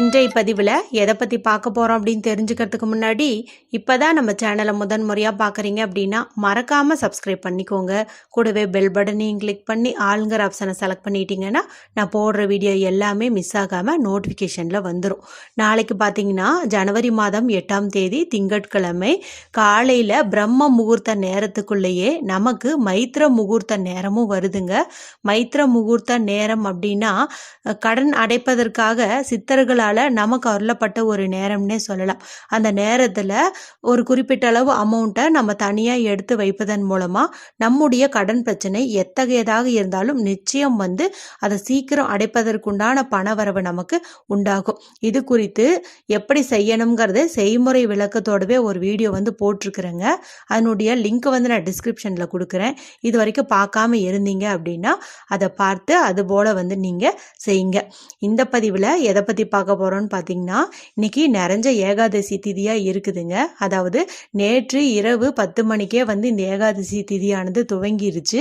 இன்றைய பதிவில் எதை பற்றி பார்க்க போகிறோம் அப்படின்னு தெரிஞ்சுக்கிறதுக்கு முன்னாடி இப்போ தான் நம்ம சேனலை முதன் முறையாக பார்க்குறீங்க அப்படின்னா மறக்காமல் சப்ஸ்கிரைப் பண்ணிக்கோங்க. கூடவே பெல் பட்டனையும் கிளிக் பண்ணி ஆளுங்கிற ஆப்ஷனை செலக்ட் பண்ணிட்டீங்கன்னா நான் போடுற வீடியோ எல்லாமே மிஸ் ஆகாமல் நோட்டிஃபிகேஷனில் வந்துடும் நாளைக்கு பார்த்தீங்கன்னா ஜனவரி மாதம் எட்டாம் தேதி திங்கட்கிழமை காலையில் பிரம்ம முகூர்த்த நேரத்துக்குள்ளேயே நமக்கு மைத்திர முகூர்த்த நேரமும் வருதுங்க. மைத்திர முகூர்த்த நேரம் அப்படின்னா கடன் அடைப்பதற்காக கடவுளால் நமக்கு அருளப்பட்ட ஒரு நேரம்னே சொல்லலாம். அந்த நேரத்தில் ஒரு குறிப்பிட்ட அளவு அமௌண்ட்டை நம்ம தனியாக எடுத்து வைப்பதன் மூலமாக நம்முடைய கடன் பிரச்சனை எத்தகையதாக இருந்தாலும் நிச்சயம் வந்து அதை சீக்கிரம் அடைப்பதற்குண்டான பணவரவு நமக்கு உண்டாகும். இது குறித்து எப்படி செய்யணுங்கிறது செய்முறை விளக்கத்தோடவே ஒரு வீடியோ வந்து போட்டிருக்கிறேங்க. அதனுடைய லிங்க் வந்து நான் டிஸ்கிரிப்ஷனில் கொடுக்குறேன். இது வரைக்கும் பார்க்காம இருந்தீங்க அப்படின்னா அதை பார்த்து அது போல் வந்து நீங்கள் செய்யுங்க. இந்த பதிவில் எதை பற்றி பார்க்க போகிறோம்னு பார்த்தீங்கன்னா இன்னைக்கு நிறைஞ்ச ஏகாதசி திதியாக இருக்குதுங்க. அதாவது நேற்று இரவு பத்து மணிக்கே வந்து இந்த ஏகாதசி திதியானது துவங்கிருச்சு.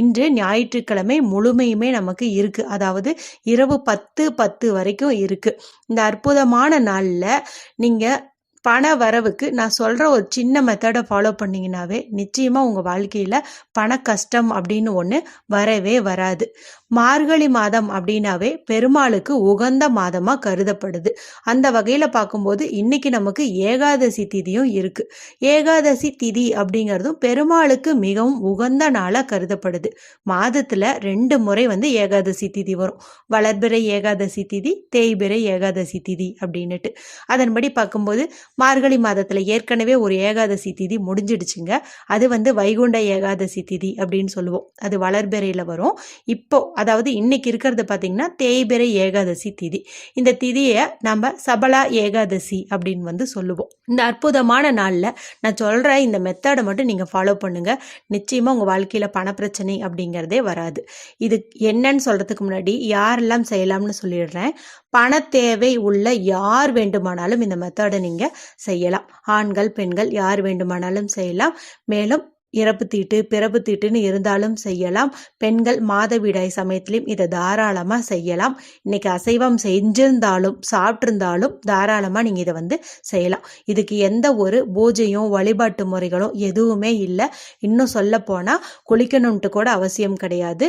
இன்று ஞாயிற்றுக்கிழமை முழுமையுமே நமக்கு இருக்குது அதாவது இரவு பத்து பத்து வரைக்கும் இருக்குது இந்த அற்புதமான நாளில் நீங்கள் பண வரவுக்கு நான் சொல்கிற ஒரு சின்ன மெத்தடை ஃபாலோ பண்ணிங்கனாவே நிச்சயமாக உங்கள் வாழ்க்கையில் பண கஷ்டம் அப்படின்னு ஒன்று வரவே வராது. மார்கழி மாதம் அப்படின்னாவே பெருமாளுக்கு உகந்த மாதமாக கருதப்படுது. அந்த வகையில் பார்க்கும்போது இன்னைக்கு நமக்கு ஏகாதசி திதியும் இருக்குது ஏகாதசி திதி அப்படிங்கிறதும் பெருமாளுக்கு மிகவும் உகந்த நாளாக கருதப்படுது. மாதத்தில் ரெண்டு முறை வந்து ஏகாதசி திதி வரும். வளர்பிறை ஏகாதசி திதி தேய்பிறை ஏகாதசி திதி அப்படின்னுட்டு. அதன்படி பார்க்கும்போது மார்கழி மாதத்தில் ஏற்கனவே ஒரு ஏகாதசி திதி முடிஞ்சிடுச்சுங்க. அது வந்து வைகுண்ட ஏகாதசி திதி அப்படின்னு சொல்லுவோம். அது வளர்பிறையில் வரும். இப்போ அதாவது இன்னைக்கு இருக்கிறது பார்த்தீங்கன்னா தேய்பிறை ஏகாதசி திதி. இந்த திதியை நம்ம சபலா ஏகாதசி அப்படின்னு வந்து சொல்லுவோம். இந்த அற்புதமான நாளில் நான் சொல்கிற இந்த மெத்தடை மட்டும் நீங்கள் ஃபாலோ பண்ணுங்கள் நிச்சயமாக உங்கள் வாழ்க்கையில் பணப்பிரச்சனை அப்படிங்கிறதே வராது. இது என்னன்னு சொல்கிறதுக்கு முன்னாடி யாரெல்லாம் செய்யலாம்னு சொல்லிடுறேன். பண தேவை உள்ள யார் வேண்டுமானாலும் இந்த மெத்தடை நீங்கள் செய்யலாம். ஆண்கள் பெண்கள் யார் வேண்டுமானாலும் செய்யலாம். மேலும் இறப்பு தீட்டு பிறப்பு தீட்டுன்னு இருந்தாலும் செய்யலாம். பெண்கள் மாதவிடாய் சமயத்திலையும் இதை தாராளமாக செய்யலாம். இன்னைக்கு அசைவம் செஞ்சிருந்தாலும் சாப்பிட்ருந்தாலும் தாராளமாக நீங்கள் இதை வந்து செய்யலாம். இதுக்கு எந்த ஒரு பூஜையும் வழிபாட்டு முறைகளும் எதுவுமே இல்லை. இன்னும் சொல்லப்போனால் குளிக்கணுன்ட்டு கூட அவசியம் கிடையாது.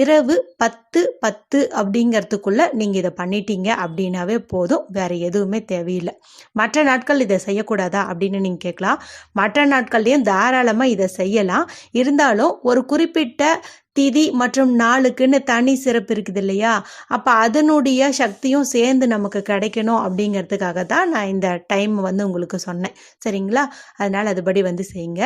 இரவு பத்து பத்து அப்படிங்கிறதுக்குள்ளே நீங்கள் இதை பண்ணிட்டீங்க அப்படின்னாவே போதும். வேறு எதுவுமே தேவையில்லை. மற்ற நாட்கள் இதை செய்யக்கூடாதா அப்படின்னு நீங்கள் கேட்கலாம். மற்ற நாட்கள்லேயும் தாராளமாக இதை செய்யலாம். இருந்தாலும் ஒரு குறிப்பிட்ட திதி மற்றும் நாளுக்குன்னு தனி சிறப்பு இருக்குது இல்லையா? அப்போ அதனுடைய சக்தியும் சேர்ந்து நமக்கு கிடைக்கணும் அப்படிங்கிறதுக்காக தான் நான் இந்த டைம் வந்து உங்களுக்கு சொன்னேன். சரிங்களா? அதனால் அதுபடி வந்து செய்யுங்க.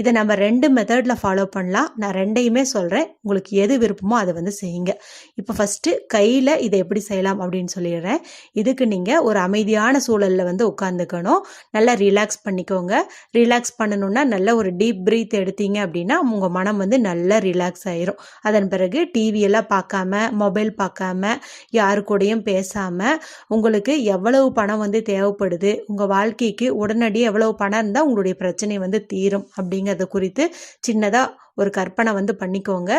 இதை நம்ம ரெண்டு மெத்தடில் ஃபாலோ பண்ணலாம். நான் ரெண்டையுமே சொல்கிறேன் உங்களுக்கு எது விருப்பமோ அதை வந்து செய்யுங்க. இப்போ ஃபஸ்ட்டு கையில் இதை எப்படி செய்யலாம் அப்படின்னு சொல்லிடுறேன். இதுக்கு நீங்கள் ஒரு அமைதியான சூழலில் வந்து உட்காந்துக்கணும் நல்லா ரிலாக்ஸ் பண்ணிக்கோங்க. ரிலாக்ஸ் பண்ணணுன்னா நல்ல ஒரு டீப் ப்ரீத் எடுத்தீங்க அப்படின்னா உங்கள் மனம் வந்து நல்லா ரிலாக்ஸ் ஆயிரும். அதன் பிறகு டிவியெல்லாம் பார்க்காம மொபைல் பார்க்காம யாரு கூடயும் பேசாமல் உங்களுக்கு எவ்வளவு பணம் வந்து தேவைப்படுது உங்கள் வாழ்க்கைக்கு உடனடி எவ்வளவு பணம் இருந்தால் உங்களுடைய பிரச்சனை வந்து தீரும் அப்படிங்கிறத குறித்து சின்னதாக ஒரு கற்பனை வந்து பண்ணிக்கோங்க.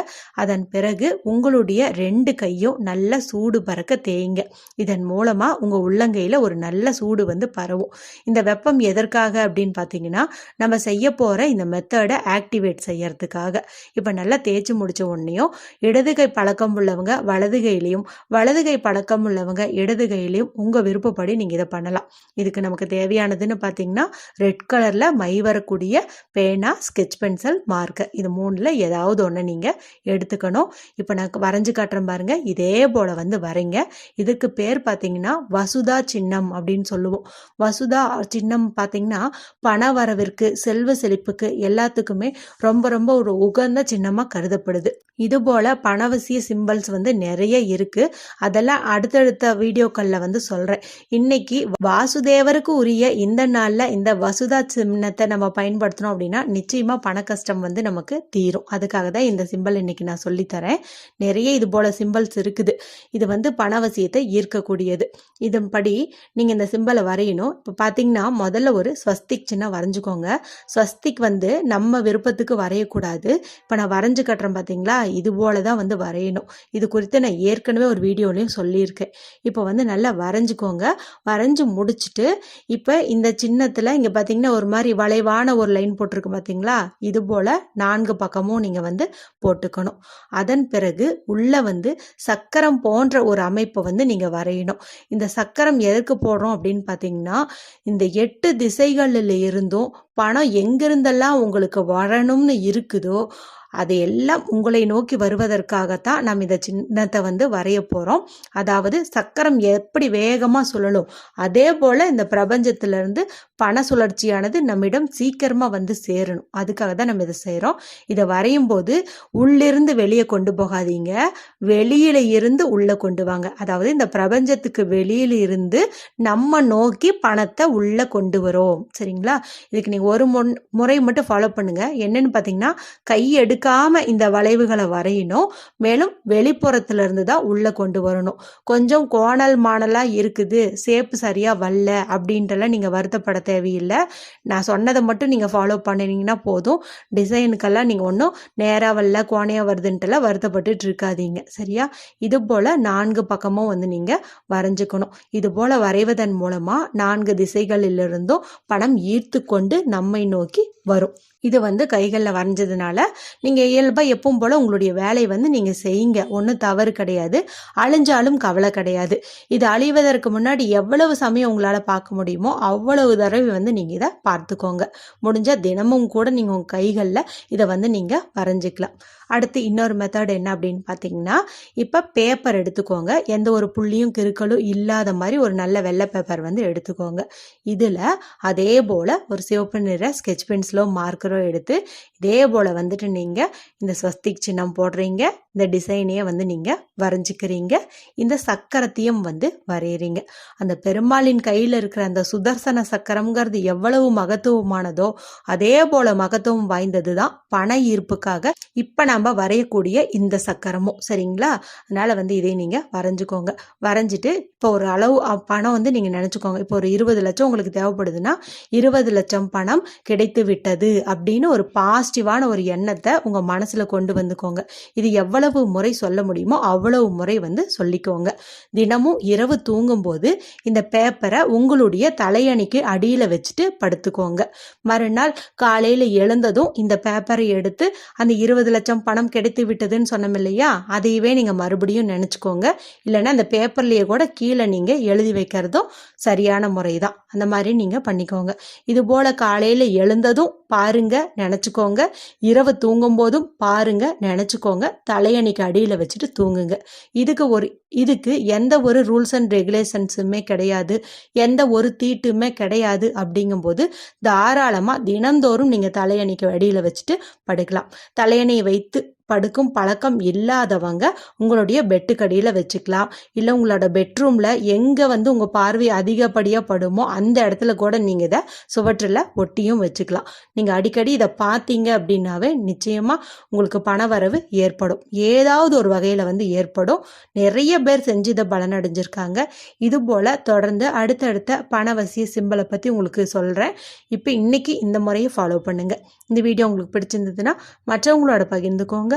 அதன் பிறகு உங்களுடைய ரெண்டு கையும் நல்ல சூடு பறக்க தேய்ங்க. இதன் மூலமாக உங்கள் உள்ளங்கையில் ஒரு நல்ல சூடு வந்து பரவும். இந்த வெப்பம் எதற்காக அப்படின்னு பார்த்தீங்கன்னா நம்ம செய்ய போகிற இந்த மெத்தடை ஆக்டிவேட் செய்யறதுக்காக. இப்போ நல்லா தேய்ச்சி முடிச்ச உடனேயும் இடது கை பழக்கம் உள்ளவங்க வலது கையிலையும் வலது கை பழக்கம் உள்ளவங்க இடது கையிலையும் உங்கள் விருப்பப்படி நீங்கள் இதை பண்ணலாம். இதுக்கு நமக்கு தேவையானதுன்னு பார்த்தீங்கன்னா ரெட் கலரில் மை வரக்கூடிய பேனா ஸ்கெட்ச் பென்சில் மார்க்கர் இது மூணு மூணில் ஏதாவது ஒன்று நீங்கள் எடுத்துக்கணும். இப்போ நான் வரைஞ்சு காட்டுறேன் பாருங்க. இதே போல் வந்து வரைங்க. இதுக்கு பேர் பார்த்தீங்கன்னா வசுதா சின்னம் அப்படின்னு சொல்லுவோம். வசுதா சின்னம் பார்த்தீங்கன்னா பண வரவிற்கு செல்வ செழிப்புக்கு எல்லாத்துக்குமே ரொம்ப ரொம்ப ஒரு உகந்த சின்னமாக கருதப்படுது. இது போல் பணவசிய சிம்பிள்ஸ் வந்து நிறைய இருக்குது அதெல்லாம் அடுத்தடுத்த வீடியோக்களில் வந்து சொல்கிறேன் இன்னைக்கு வாசுதேவருக்கு உரிய இந்த நாளில் இந்த வசுதா சின்னத்தை நம்ம பயன்படுத்தினோம் அப்படின்னா நிச்சயமாக பண கஷ்டம் வந்து நமக்கு தீரும். அதுக்காக தான் இந்த சிம்பிள் இன்னைக்கு நான் சொல்லித்தரேன் நிறைய இது போல் சிம்பிள்ஸ் இருக்குது. இது வந்து பணவசியத்தை ஈர்க்கக்கூடியது. இதன்படி நீங்கள் இந்த சிம்பிளை வரையணும். இப்போ பார்த்தீங்கன்னா முதல்ல ஒரு ஸ்வஸ்திக் சின்ன வரைஞ்சுக்கோங்க. ஸ்வஸ்திக் வந்து நம்ம விருப்பத்துக்கு வரையக்கூடாது. இப்போ நான் வரைஞ்சு கட்டுறேன் பார்த்தீங்களா இது போல தான் வந்து வரையணும். இது குறித்து நான் ஏற்கனவே ஒரு வீடியோலையும் சொல்லியிருக்கேன். இப்போ வந்து நல்லா வரைஞ்சுக்கோங்க. வரைஞ்சு முடிச்சுட்டு இப்போ இந்த சின்னத்தில் இங்கே பார்த்தீங்கன்னா ஒரு மாதிரி வளைவான ஒரு லைன் போட்டிருக்கு பார்த்தீங்களா இது போல் நான்கு பக்கமும் நீங்கள் வந்து போட்டுக்கணும். அதன் பிறகு உள்ளே வந்து சக்கரம் போன்ற ஒரு அமைப்பை வந்து நீங்கள் வரையணும். இந்த சக்கரம் எதற்கு போடுறோம் அப்படின்னு பார்த்தீங்கன்னா இந்த எட்டு திசைகளில் இருந்தும் பணம் எங்கிருந்தெல்லாம் உங்களுக்கு வரணும்னு இருக்குதோ அதையெல்லாம் உங்களை நோக்கி வருவதற்காகத்தான் நம்ம இந்த சின்னத்தை வந்து வரைய போகிறோம் அதாவது சக்கரம் எப்படி வேகமாக சொல்லணும் அதே போல் இந்த பிரபஞ்சத்திலிருந்து பண சுழற்சியானது நம்மிடம் சீக்கிரமாக வந்து சேரணும். அதுக்காக தான் நம்ம இதை செய்கிறோம் இதை வரையும் போது உள்ளிருந்து வெளியே கொண்டு போகாதீங்க. வெளியில இருந்து உள்ளே கொண்டு வாங்க. அதாவது இந்த பிரபஞ்சத்துக்கு வெளியில இருந்து நம்ம நோக்கி பணத்தை உள்ளே கொண்டு வரோம். சரிங்களா? இதுக்கு நீங்கள் ஒரு முன் முறை மட்டும் ஃபாலோ பண்ணுங்க. என்னன்னு பார்த்தீங்கன்னா கை எடுக்காம இந்த வளைவுகளை வரையணும். மேலும் வெளிப்புறத்துல இருந்து தான் உள்ளே கொண்டு வரணும். கொஞ்சம் கோணல் மாணலாக இருக்குது. சேப்பு சரியாக வரல அப்படின்றலாம் நீங்கள் வருத்தப்பட தேவையில்லை. நான் சொன்னதை மட்டும் நீங்கள் ஃபாலோ பண்ணினீங்கன்னா போதும். டிசைனுக்கெல்லாம் நீங்கள் ஒன்றும் நேராக வரல கோணையாக வருதுன்ட்டுலாம் வருத்தப்பட்டுட்டு இருக்காதீங்க சரியா? இது போல் நான்கு பக்கமும் வந்து நீங்கள் வரைஞ்சுக்கணும். இது போல் வரைவதன் மூலமாக நான்கு திசைகளிலிருந்தும் பணம் ஈர்த்து கொண்டு நம்மை நோக்கி வரும். இது வந்து கைகளில் வரைஞ்சதுனால நீங்கள் இயல்பாக எப்பவும் போல் உங்களுடைய வேலையை வந்து நீங்கள் செய்யுங்க. ஒன்றும் தவறு கிடையாது. அழிஞ்சாலும் கவலை கிடையாது. இது அழிவதற்கு முன்னாடி எவ்வளவு சமயம் உங்களால் பார்க்க முடியுமோ அவ்வளவு தடவை வந்து நீங்கள் இதை பார்த்துக்கோங்க. முடிஞ்சால் தினமும் கூட நீங்கள் உங்கள் கைகளில் இதை வந்து நீங்கள் வரைஞ்சிக்கலாம். அடுத்து இன்னொரு மெத்தட் என்ன அப்படின்னு பார்த்தீங்கன்னா இப்போ பேப்பர் எடுத்துக்கோங்க. எந்த ஒரு புள்ளியும் கிருக்களும் இல்லாத மாதிரி ஒரு நல்ல வெள்ளை பேப்பர் வந்து எடுத்துக்கோங்க. இதில் அதே போல் ஒரு சிவப்பு நிற ஸ்கெச் பென்சிலோ மார்க்கரோ எடுத்து இதே போல் வந்துட்டு நீங்கள் இந்த ஸ்வஸ்திக் சின்னம் போடுறீங்க. இந்த டிசைனையே வந்து நீங்கள் வரைஞ்சிக்கிறீங்க. இந்த சக்கரத்தையும் வந்து வரைகிறீங்க அந்த பெருமாளின் கையில் இருக்கிற அந்த சுதர்சன சக்கரம் பணம்ங்கிறது எவ்வளவு மகத்துவமானதோ அதே போல மகத்துவம் வாய்ந்தது தான் பண ஈர்ப்புக்காக இப்போ நம்ம வரையக்கூடிய இந்த சக்கரமும். சரிங்களா? அதனால் வந்து இதை நீங்கள் வரைஞ்சிக்கோங்க. வரைஞ்சிட்டு இப்போ ஒரு அளவு பணம் வந்து நீங்கள் நினச்சிக்கோங்க. இப்போ ஒரு இருபது லட்சம் உங்களுக்கு தேவைப்படுதுன்னா இருபது லட்சம் பணம் கிடைத்து விட்டது அப்படின்னு ஒரு பாசிட்டிவான ஒரு எண்ணத்தை உங்கள் மனசில் கொண்டு வந்துக்கோங்க. இது எவ்வளவு முறை சொல்ல முடியுமோ அவ்வளவு முறை வந்து சொல்லிக்கோங்க. தினமும் இரவு தூங்கும்போது இந்த பேப்பரை உங்களுடைய தலையணிக்கு அடியில் வச்சுட்டு படுத்துக்கோங்க. மறுநாள் காலையில் எழுந்ததும் இந்த பேப்பரை எடுத்து அந்த இருபது லட்சம் பணம் கிடைத்து விட்டதுன்னு சொன்னோம் இல்லையா? அதையவே நீங்கள் மறுபடியும் நினச்சிக்கோங்க. இல்லைன்னா அந்த பேப்பர்லேயே கூட கீழே நீங்கள் எழுதி வைக்கிறதும் சரியான முறை தான் அந்த மாதிரி நீங்கள் பண்ணிக்கோங்க. இது போல் காலையில் எழுந்ததும் பாருங்க நினச்சிக்கோங்க. இரவு தூங்கும் போதும் பாருங்க நினச்சிக்கோங்க. தலையணிக்கு அடியில் வச்சுட்டு தூங்குங்க. இதுக்கு ஒரு இதுக்கு எந்த ஒரு ரூல்ஸ் அண்ட் ரெகுலேஷன்ஸுமே கிடையாது. எந்த ஒரு தீட்டுமே கிடையாது அப்படிங்கும்போது தாராளமாக தினந்தோறும் நீங்கள் தலையணிக்கு அடியில் வச்சுட்டு படுக்கலாம். தலையணையை வைத்து படுக்கும் பழக்கம் இல்லாதவங்க உங்களுடைய பெட்டுக்கடியில் வச்சுக்கலாம். இல்லை உங்களோட பெட்ரூமில் எங்கே வந்து உங்கள் பார்வை அதிகப்படியாக படுமோ அந்த இடத்துல கூட நீங்கள் இதை சுவற்றில் ஒட்டியும் வச்சுக்கலாம். நீங்கள் அடிக்கடி இதை பார்த்தீங்க அப்படின்னாவே நிச்சயமாக உங்களுக்கு பண வரவு ஏற்படும். ஏதாவது ஒரு வகையில் வந்து ஏற்படும். நிறைய பேர் செஞ்சு இதை பலனடைஞ்சிருக்காங்க. இது போல் தொடர்ந்து அடுத்தடுத்த பணவசிய சிம்பளை பற்றி உங்களுக்கு சொல்கிறேன் இப்போ இன்றைக்கி இந்த முறையை ஃபாலோ பண்ணுங்கள் இந்த வீடியோ உங்களுக்கு பிடிச்சிருந்ததுன்னா மற்றவங்களோட பகிர்ந்துக்கோங்க.